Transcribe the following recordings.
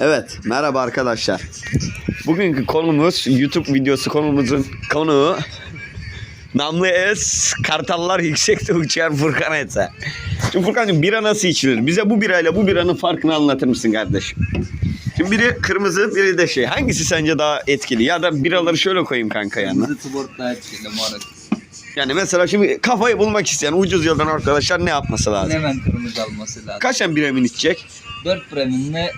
Evet, merhaba arkadaşlar. Bugünkü konumuz, YouTube videosu konumuzun konuğu Namlı Es, Kartallar Yüksekte Uçar Furkan Etse. Şimdi Furkan'cığım bira nasıl içilir? Bize bu birayla bu biranın farkını anlatır mısın kardeşim? Şimdi biri kırmızı, biri de şey. Hangisi sence daha etkili? Ya da biraları şöyle koyayım kanka yanına. Kırmızı Tuborg daha etkili moruk. Yani mesela şimdi kafayı bulmak isteyen ucuz yoldan arkadaşlar ne yapması lazım? Hemen kırmızı alması lazım. Kaç tane biremin içecek? 4 premiumle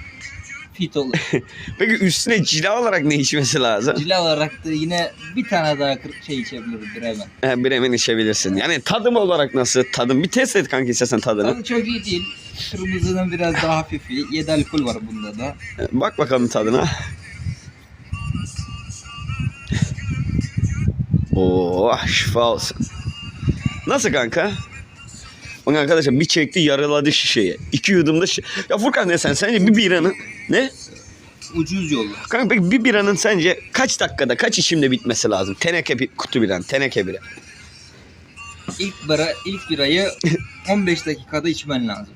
fit olur. Peki üstüne cila olarak ne içmesi lazım? Cila olarak da yine bir tane daha kır- şey içebilir bir hemen. He, biremin içebilirsin. Yani tadım olarak nasıl? Tadım bir test et kanka istersen tadını. Tadı çok iyi değil. Kırmızının biraz daha hafifi. 7 alkol var bunda da. Bak bakalım tadına. Oo, şifa olsun. Nasıl kanka? Bak arkadaşlar bir çekti yarıladı şişeyi. İki yudumda şi- Ya Furkan ne sen? Sence bir biranın ne? Ucuz yolu. Kanka peki bir biranın sence kaç dakikada kaç içimde bitmesi lazım? Teneke bir kutu biran, teneke bira. İlk bira, ilk birayı 15 dakikada içmen lazım.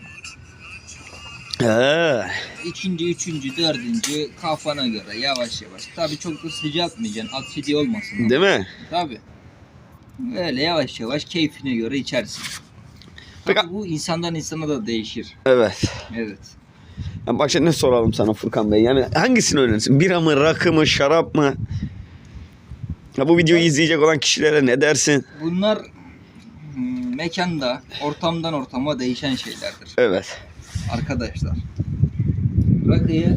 Ha, İkinci, üçüncü, dördüncü kafana göre yavaş yavaş. Tabii çok da sıcaltmayacaksın. Aksidi olmasın. değil mi? Tabii. Öyle yavaş yavaş keyfine göre içersin. Peki- Tabii bu insandan insana da değişir. Evet. Evet. Ya şimdi ne soralım sana Furkan Bey? Yani hangisini öğrenirsin? Bira mı, rakı mı, şarap mı? Ya bu videoyu izleyecek olan kişilere ne dersin? Bunlar hmm, mekanda, ortamdan ortama değişen şeylerdir Evet. arkadaşlar. Rakıyı,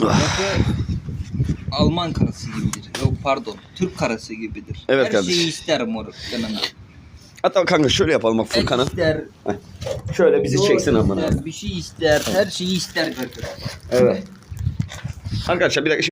rakı Alman karası gibidir. Yok pardon, Türk karası gibidir. Evet Her kardeşim. şeyi ister moruk yanına. Hatta kanka şöyle yapalım bak Et Furkan'a. ister, Şöyle bizi çeksin amına. ister, bir şey ister, her şeyi ister rakı. Evet. Arkadaşlar bir dakika